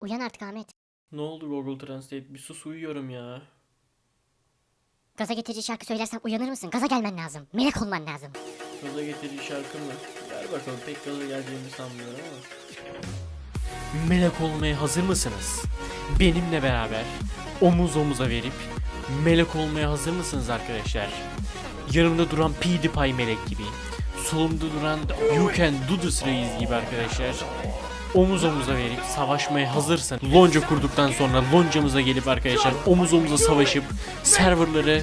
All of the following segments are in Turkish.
Uyan artık Ahmet. Ne oldu Google Translate? Bir sus uyuyorum ya. Gaza getirici şarkı söylersem uyanır mısın? Gaza gelmen lazım. Melek olman lazım. Gaza getirici şarkı mı? Ver bakalım pek gaza geleceğimi sanmıyorum ama. Melek olmaya hazır mısınız? Benimle beraber omuz omuza verip melek olmaya hazır mısınız arkadaşlar? Yanımda duran PewDiePie melek gibi. Solumda duran You Can Do This Reis gibi arkadaşlar. Omuz omuza verip savaşmaya hazırsan lonca kurduktan sonra loncamıza gelip arkadaşlar omuz omuza savaşıp serverları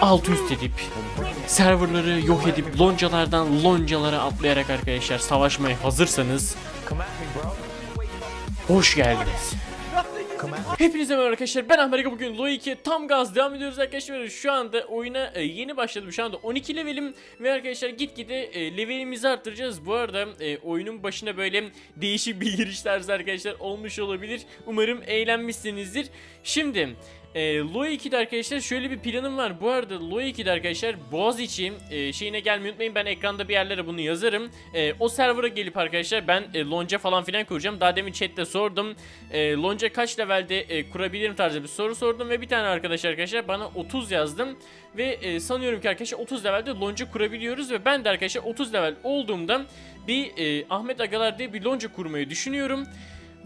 alt üst edip serverları yok edip loncalardan loncalara atlayarak arkadaşlar savaşmaya hazırsanız hoş geldiniz. Hepinize merhaba arkadaşlar ben Ahmet bugün Lo 2 tam gaz devam ediyoruz arkadaşlar. Şu anda oyuna e, yeni başladım. Şu anda 12 levelim. Ve arkadaşlar gitgide e, levelimizi arttıracağız. Bu arada e, oyunun başına böyle değişik bir giriş tarzı arkadaşlar olmuş olabilir. Umarım eğlenmişsinizdir. Şimdi e, Lo 2'de arkadaşlar şöyle bir planım var. Bu arada Lo 2'de arkadaşlar Boğaziçi e, şeyine gelmeyi unutmayın. Ben ekranda bir yerlere bunu yazarım. E, o server'a gelip arkadaşlar ben e, lonca falan filan kuracağım. Daha demin chatte sordum. E, lonca kaç levelde e, kurabilirim tarzı bir soru sordum ve bir tane arkadaş arkadaşlar bana 30 yazdım. Ve e, sanıyorum ki arkadaşlar 30 levelde lonca kurabiliyoruz ve ben de arkadaşlar 30 level olduğumda bir e, Ahmet Agalar diye bir lonca kurmayı düşünüyorum.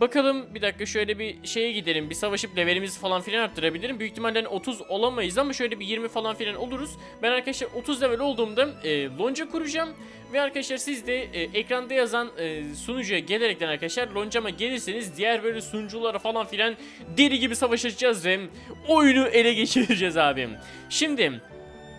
Bakalım bir dakika şöyle bir şeye gidelim. Bir savaşıp levelimizi falan filan arttırabilirim. Büyük ihtimalle hani 30 olamayız ama şöyle bir 20 falan filan oluruz. Ben arkadaşlar 30 level olduğumda e, lonca kuracağım. Ve arkadaşlar siz de e, ekranda yazan e, sunucuya gelerekten arkadaşlar loncama gelirseniz diğer böyle sunuculara falan filan deli gibi savaşacağız ve oyunu ele geçireceğiz abim. Şimdi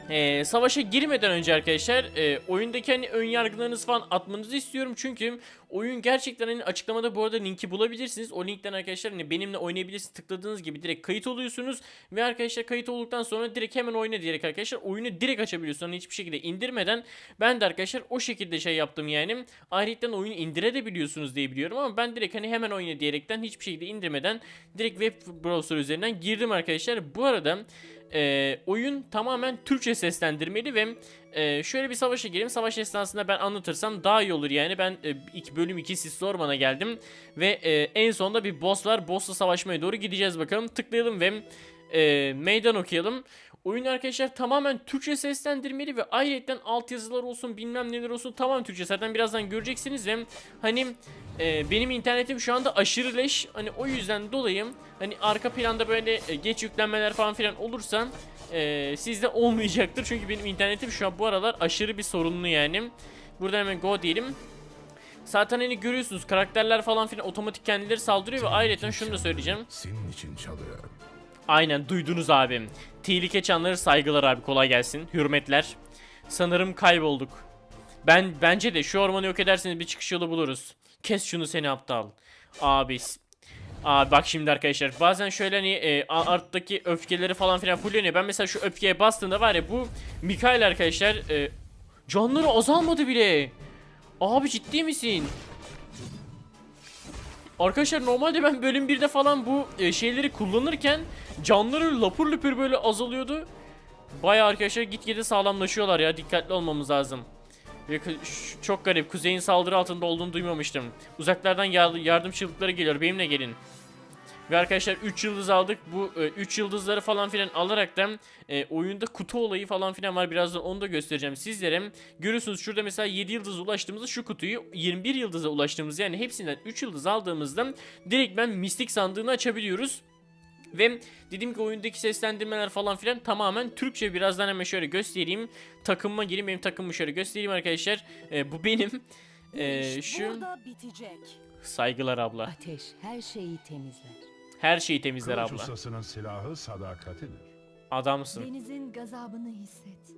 ee, savaşa girmeden önce arkadaşlar e, oyundaki hani ön yargılarınızı falan atmanızı istiyorum çünkü oyun gerçekten hani açıklamada bu arada linki bulabilirsiniz. O linkten arkadaşlar hani benimle oynayabilirsiniz tıkladığınız gibi direkt kayıt oluyorsunuz ve arkadaşlar kayıt olduktan sonra direkt hemen oyna diyerek arkadaşlar oyunu direkt açabiliyorsunuz hani hiçbir şekilde indirmeden. Ben de arkadaşlar o şekilde şey yaptım yani. Ayrıca oyunu indirebiliyorsunuz diye biliyorum ama ben direkt hani hemen oyna diyerekten hiçbir şekilde indirmeden direkt web browser üzerinden girdim arkadaşlar. Bu arada e, oyun tamamen Türkçe seslendirmeli ve e, şöyle bir savaşa gireyim. Savaş esnasında ben anlatırsam daha iyi olur yani. Ben e, ilk bölüm 2 siz sormana geldim ve e, en sonunda bir boss var. Boss'la savaşmaya doğru gideceğiz bakalım. Tıklayalım ve e, meydan okuyalım. Oyun arkadaşlar tamamen Türkçe seslendirmeli ve ayrıca altyazılar olsun bilmem neler olsun tamamen Türkçe. Zaten birazdan göreceksiniz ve hani e, benim internetim şu anda aşırı leş. Hani o yüzden dolayı hani arka planda böyle e, geç yüklenmeler falan filan olursa e, sizde olmayacaktır. Çünkü benim internetim şu an bu aralar aşırı bir sorunlu yani. Burada hemen go diyelim. Zaten hani görüyorsunuz karakterler falan filan otomatik kendileri saldırıyor ve ayrıca şunu da söyleyeceğim. Senin için çalıyorum. Aynen duydunuz abim. Tehlike çanları saygılar abi kolay gelsin. Hürmetler. Sanırım kaybolduk. Ben bence de şu ormanı yok ederseniz bir çıkış yolu buluruz. Kes şunu seni aptal. Abi Abi bak şimdi arkadaşlar bazen şöyle hani e, arttaki öfkeleri falan filan fulleniyor. Ben mesela şu öfkeye bastığımda var ya bu Mikael arkadaşlar e, canları azalmadı bile. Abi ciddi misin? Arkadaşlar normalde ben bölüm 1'de falan bu e, şeyleri kullanırken canları lapur lüpür böyle azalıyordu. Baya arkadaşlar gitgide sağlamlaşıyorlar ya dikkatli olmamız lazım. Ş- çok garip kuzeyin saldırı altında olduğunu duymamıştım. Uzaklardan yar- yardım çığlıkları geliyor benimle gelin. Ve arkadaşlar 3 yıldız aldık. Bu 3 yıldızları falan filan alaraktan e, oyunda kutu olayı falan filan var. Birazdan onu da göstereceğim sizlere. Görüyorsunuz şurada mesela 7 yıldız ulaştığımızda şu kutuyu 21 yıldıza ulaştığımız yani hepsinden 3 yıldız aldığımızda direkt ben mistik sandığını açabiliyoruz. Ve dediğim ki oyundaki seslendirmeler falan filan tamamen Türkçe. Birazdan hemen şöyle göstereyim. Takımıma gireyim. Benim takımımı şöyle göstereyim arkadaşlar. E, bu benim. E, şu saygılar abla. Ateş her şeyi temizler. Her şeyi temizler Kılıç abla. ustasının silahı sadakatidir. Adamsın. Denizin gazabını hisset.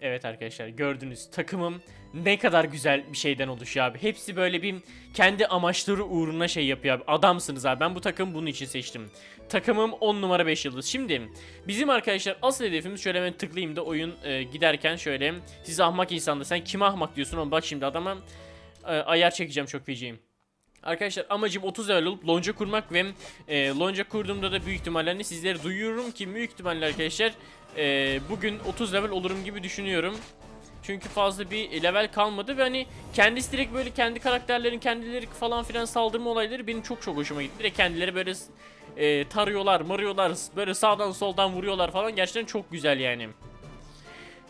Evet arkadaşlar gördünüz takımım ne kadar güzel bir şeyden oluşuyor abi. Hepsi böyle bir kendi amaçları uğruna şey yapıyor abi. Adamsınız abi. Ben bu takımı bunun için seçtim. Takımım 10 numara 5 yıldız. Şimdi bizim arkadaşlar asıl hedefimiz şöyle hemen tıklayayım da oyun e, giderken şöyle. Siz ahmak insandı. Sen kime ahmak diyorsun oğlum bak şimdi adama e, ayar çekeceğim çok feciyim. Arkadaşlar amacım 30 level olup lonca kurmak ve e, lonca kurduğumda da büyük ihtimalle hani sizleri duyuyorum ki büyük ihtimalle arkadaşlar e, bugün 30 level olurum gibi düşünüyorum. Çünkü fazla bir level kalmadı ve hani kendisi direkt böyle kendi karakterlerin kendileri falan filan saldırma olayları benim çok çok hoşuma gitti. Direkt kendileri böyle e, tarıyorlar, marıyorlar, böyle sağdan soldan vuruyorlar falan gerçekten çok güzel yani.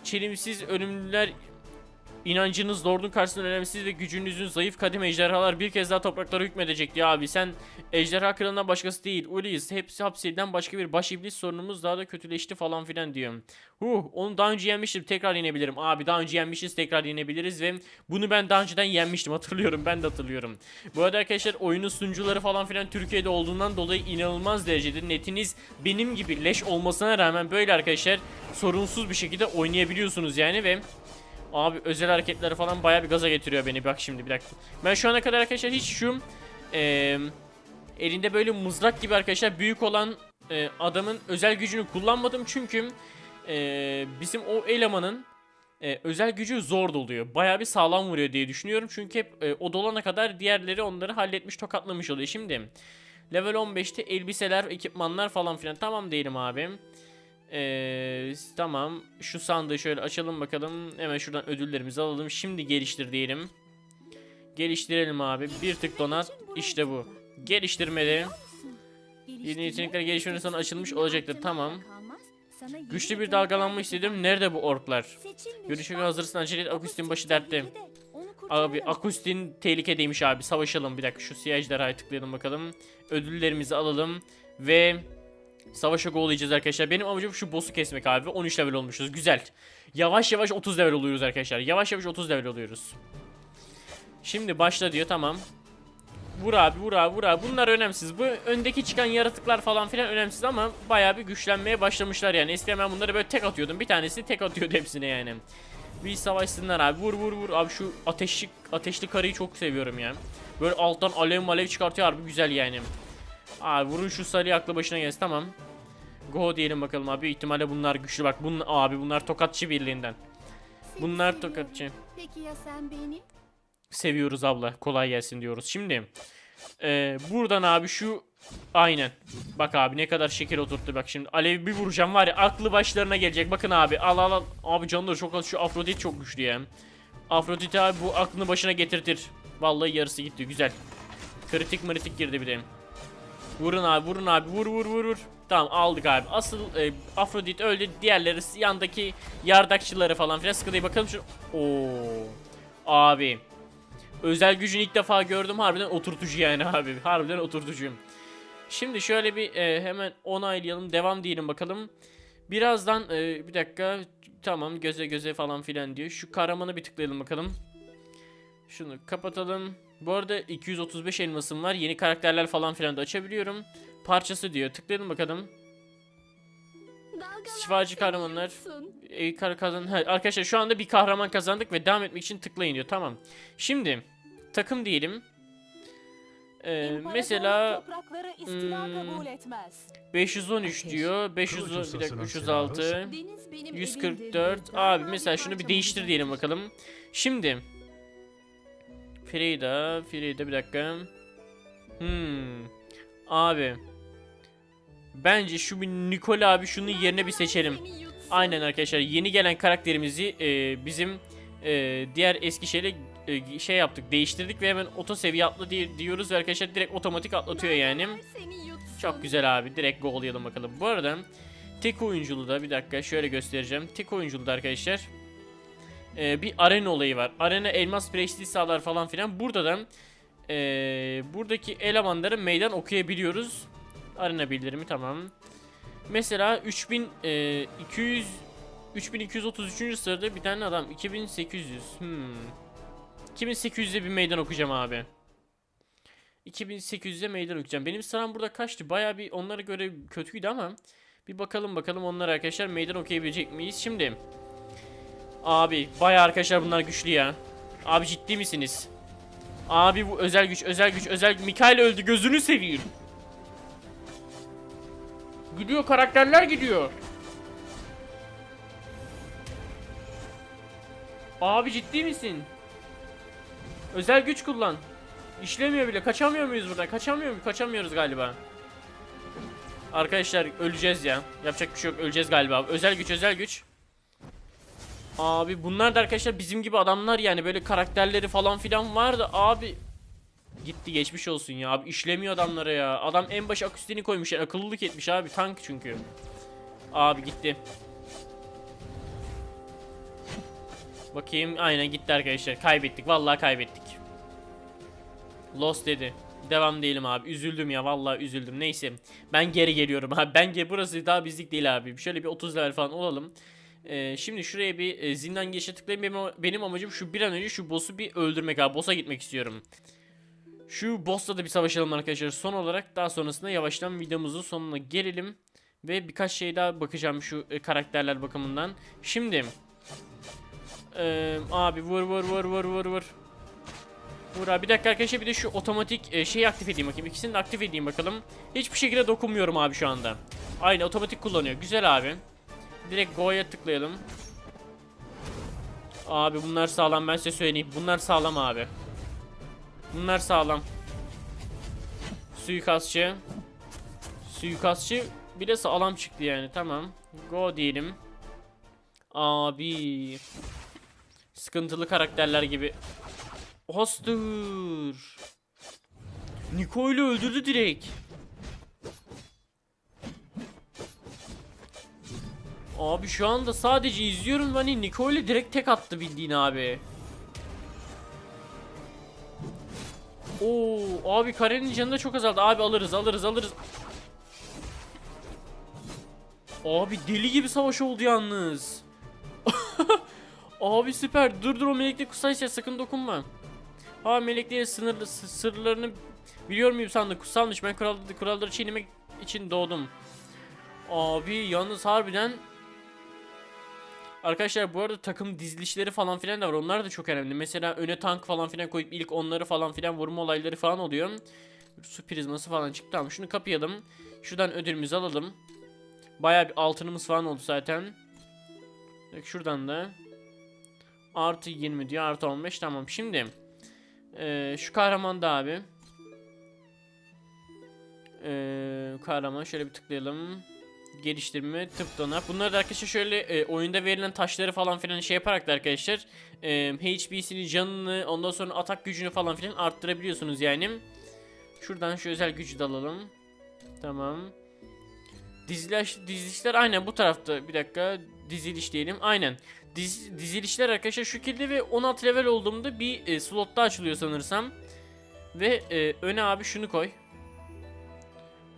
Çelimsiz ölümlüler İnancınız lordun karşısında önemsiz ve gücünüzün zayıf kadim ejderhalar bir kez daha topraklara hükmedecek diyor abi. Sen ejderha kralından başkası değil. Uliz hepsi hapseden başka bir baş iblis sorunumuz daha da kötüleşti falan filan diyor. Huh onu daha önce yenmiştim tekrar yenebilirim. Abi daha önce yenmişiz tekrar yenebiliriz ve bunu ben daha önceden yenmiştim hatırlıyorum ben de hatırlıyorum. Bu arada arkadaşlar oyunun sunucuları falan filan Türkiye'de olduğundan dolayı inanılmaz derecede netiniz benim gibi leş olmasına rağmen böyle arkadaşlar sorunsuz bir şekilde oynayabiliyorsunuz yani ve Abi özel hareketleri falan bayağı bir gaza getiriyor beni. Bak şimdi bir dakika. Ben şu ana kadar arkadaşlar hiç şu eee, elinde böyle mızrak gibi arkadaşlar büyük olan eee, adamın özel gücünü kullanmadım çünkü eee, bizim o elemanın eee, özel gücü zor doluyor. Bayağı bir sağlam vuruyor diye düşünüyorum. Çünkü hep eee, o dolana kadar diğerleri onları halletmiş tokatlamış oluyor. Şimdi level 15'te elbiseler, ekipmanlar falan filan tamam değilim abim. Ee, tamam. Şu sandığı şöyle açalım bakalım. Hemen şuradan ödüllerimizi alalım. Şimdi geliştir diyelim. Geliştirelim abi. Bir tık donat. İşte bu. Geliştirmeli. Yeni yetenekler gelişmenin sonra açılmış olacaktır. Tamam. Güçlü bir dalgalanma istedim. Nerede bu orklar? Görüşe hazırsın. Acele et. Akustin başı dertte. Abi Akustin tehlikedeymiş abi. Savaşalım bir dakika. Şu siyah ejderhayı tıklayalım bakalım. Ödüllerimizi alalım. Ve Savaşa go'layacağız arkadaşlar. Benim amacım şu boss'u kesmek abi. 13 level olmuşuz. Güzel. Yavaş yavaş 30 level oluyoruz arkadaşlar. Yavaş yavaş 30 level oluyoruz. Şimdi başla diyor tamam. Vur abi vur abi vur abi. Bunlar önemsiz. Bu öndeki çıkan yaratıklar falan filan önemsiz ama bayağı bir güçlenmeye başlamışlar yani. Eskiden ben bunları böyle tek atıyordum. Bir tanesi tek atıyordu hepsine yani. Bir savaşsınlar abi. Vur vur vur. Abi şu ateşli ateşli karıyı çok seviyorum ya. Böyle alttan alev malev çıkartıyor harbi güzel yani. Abi vurun şu sarıyı aklı başına gelsin tamam. Go diyelim bakalım abi. İhtimalle bunlar güçlü bak. Bun abi bunlar tokatçı birliğinden. Bunlar tokatçı. Peki ya sen beni? Seviyoruz abla. Kolay gelsin diyoruz. Şimdi e, buradan abi şu aynen. Bak abi ne kadar şeker oturttu bak şimdi. Alev bir vuracağım var ya aklı başlarına gelecek. Bakın abi al al al. Abi canları çok az. Şu Afrodit çok güçlü ya. Afrodit abi bu aklını başına getirtir. Vallahi yarısı gitti güzel. Kritik mritik girdi bir de. Vurun abi vurun abi vur vur vur vur. Tamam aldık abi. Asıl e, Afrodit öldü. Diğerleri yandaki yardakçıları falan filan sıkı değil. Bakalım şu. Oo. Abi. Özel gücünü ilk defa gördüm. Harbiden oturtucu yani abi. Harbiden oturtucu. Şimdi şöyle bir e, hemen onaylayalım. Devam diyelim bakalım. Birazdan e, bir dakika. Tamam göze göze falan filan diyor. Şu kahramanı bir tıklayalım bakalım. Şunu kapatalım. Bu arada 235 elmasım var. Yeni karakterler falan filan da açabiliyorum. Parçası diyor. Tıklayalım bakalım. Şifacı kahramanlar. E, kar kazan ha, arkadaşlar şu anda bir kahraman kazandık ve devam etmek için tıklayın diyor. Tamam. Şimdi takım diyelim. Ee, mesela toprakları istila hmm, kabul etmez. 513 Ateş. diyor. 500 Kılıç bir dakika ustasının 306. Deniz benim 144. evimdir. Abi mesela şunu bir değiştir diyelim bakalım. Şimdi Frida, Frida bir dakika. Hmm. Abi. Bence şu bir Nikola abi şunun yerine bir seçelim. Aynen arkadaşlar yeni gelen karakterimizi e, bizim e, diğer eski şeyle e, şey yaptık değiştirdik ve hemen oto seviye atla diye, diyoruz ve arkadaşlar direkt otomatik atlatıyor yani. Çok güzel abi. Direkt go'layalım bakalım. Bu arada tek oyunculu da bir dakika şöyle göstereceğim. Tek oyunculu da arkadaşlar e, bir arena olayı var. Arena elmas prestij sağlar falan filan. Burada da e, buradaki elemanları meydan okuyabiliyoruz. Arena bildirimi tamam. Mesela 3200 3233. sırada bir tane adam 2800. Hmm. 2800'de bir meydan okuyacağım abi. 2800'e meydan okuyacağım. Benim sıram burada kaçtı? Baya bir onlara göre kötüydü ama bir bakalım bakalım onlar arkadaşlar meydan okuyabilecek miyiz? Şimdi Abi baya arkadaşlar bunlar güçlü ya. Abi ciddi misiniz? Abi bu özel güç özel güç özel Mikael öldü gözünü seveyim. Gidiyor karakterler gidiyor. Abi ciddi misin? Özel güç kullan. İşlemiyor bile. Kaçamıyor muyuz buradan? Kaçamıyor muyuz? Kaçamıyoruz galiba. Arkadaşlar öleceğiz ya. Yapacak bir şey yok. Öleceğiz galiba. Özel güç, özel güç. Abi bunlar da arkadaşlar bizim gibi adamlar yani böyle karakterleri falan filan vardı abi. Gitti geçmiş olsun ya abi işlemiyor adamlara ya. Adam en baş akustini koymuş yani akıllılık etmiş abi tank çünkü. Abi gitti. Bakayım aynen gitti arkadaşlar kaybettik vallahi kaybettik. Lost dedi. Devam değilim abi. Üzüldüm ya vallahi üzüldüm. Neyse. Ben geri geliyorum abi. Ben geri burası daha bizlik değil abi. Şöyle bir 30 level falan olalım. Ee, şimdi şuraya bir e, zindan girişe tıklayayım. Benim, benim amacım şu bir an önce şu boss'u bir öldürmek abi. Boss'a gitmek istiyorum. Şu boss'la da bir savaşalım arkadaşlar. Son olarak daha sonrasında yavaştan videomuzun sonuna gelelim. Ve birkaç şey daha bakacağım şu e, karakterler bakımından. Şimdi. Ee, abi vur vur vur vur vur vur. Vur abi bir dakika arkadaşlar bir de şu otomatik e, şeyi aktif edeyim bakayım. İkisini de aktif edeyim bakalım. Hiçbir şekilde dokunmuyorum abi şu anda. Aynı otomatik kullanıyor. Güzel abi. Direkt go'ya tıklayalım. Abi bunlar sağlam ben size söyleyeyim. Bunlar sağlam abi. Bunlar sağlam. Suikastçı. Suikastçı bir de sağlam çıktı yani tamam. Go diyelim. Abi. Sıkıntılı karakterler gibi. Hostur. Niko ile öldürdü direkt. Abi şu anda sadece izliyorum hani Niko direkt tek attı bildiğin abi. Oo abi Karen'in canı da çok azaldı. Abi alırız alırız alırız. Abi deli gibi savaş oldu yalnız. abi süper. Dur dur o melekli kutsaysa sakın dokunma. Ha meleklerin sınırlı sı- sırlarını biliyor muyum sandı kutsalmış. Ben kural, kuralları çiğnemek için doğdum. Abi yalnız harbiden Arkadaşlar bu arada takım dizilişleri falan filan da var. Onlar da çok önemli. Mesela öne tank falan filan koyup ilk onları falan filan vurma olayları falan oluyor. Su prizması falan çıktı. Tamam şunu kapayalım. Şuradan ödülümüzü alalım. Bayağı bir altınımız falan oldu zaten. Bak şuradan da. Artı 20 diyor. Artı 15 tamam. Şimdi. eee, şu kahraman da abi. Eee kahraman şöyle bir tıklayalım geliştirme, tıp donak. Bunları da arkadaşlar şöyle e, oyunda verilen taşları falan filan şey yaparak da arkadaşlar e, HP'sini, canını, ondan sonra atak gücünü falan filan arttırabiliyorsunuz yani. Şuradan şu özel gücü de alalım. Tamam. Diziliş, dizilişler aynen bu tarafta. Bir dakika. Diziliş diyelim. Aynen. Diz, dizilişler arkadaşlar şu şekilde ve 16 level olduğumda bir e, slotta açılıyor sanırsam. Ve e, öne abi şunu koy.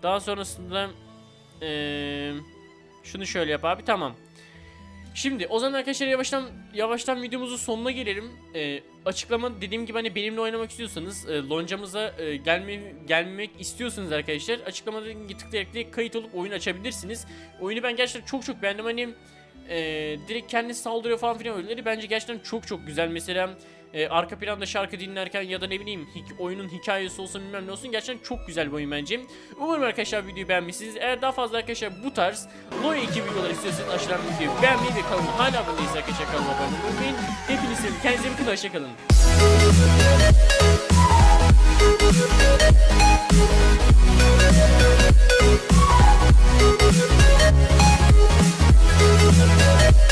Daha sonrasında ee, şunu şöyle yap abi tamam. Şimdi o zaman arkadaşlar yavaştan yavaştan videomuzun sonuna gelelim. Ee, açıklama dediğim gibi hani benimle oynamak istiyorsanız e, loncamıza e, gelme, gelmek istiyorsanız arkadaşlar açıklamada tıklayarak direkt kayıt olup oyun açabilirsiniz. Oyunu ben gerçekten çok çok beğendim hani e, direkt kendisi saldırıyor falan filan öyle bence gerçekten çok çok güzel mesela e, arka planda şarkı dinlerken ya da ne bileyim oyunun hikayesi olsun bilmem ne olsun gerçekten çok güzel bir oyun bence. Umarım arkadaşlar videoyu beğenmişsiniz. Eğer daha fazla arkadaşlar bu tarz Noy 2 videoları istiyorsanız aşağıdan videoyu beğenmeyi ve kanalıma hala abone değilseniz arkadaşlar kanalıma abone olmayı unutmayın. Hepiniz sevin. Kendinize bakın. Hoşçakalın. We'll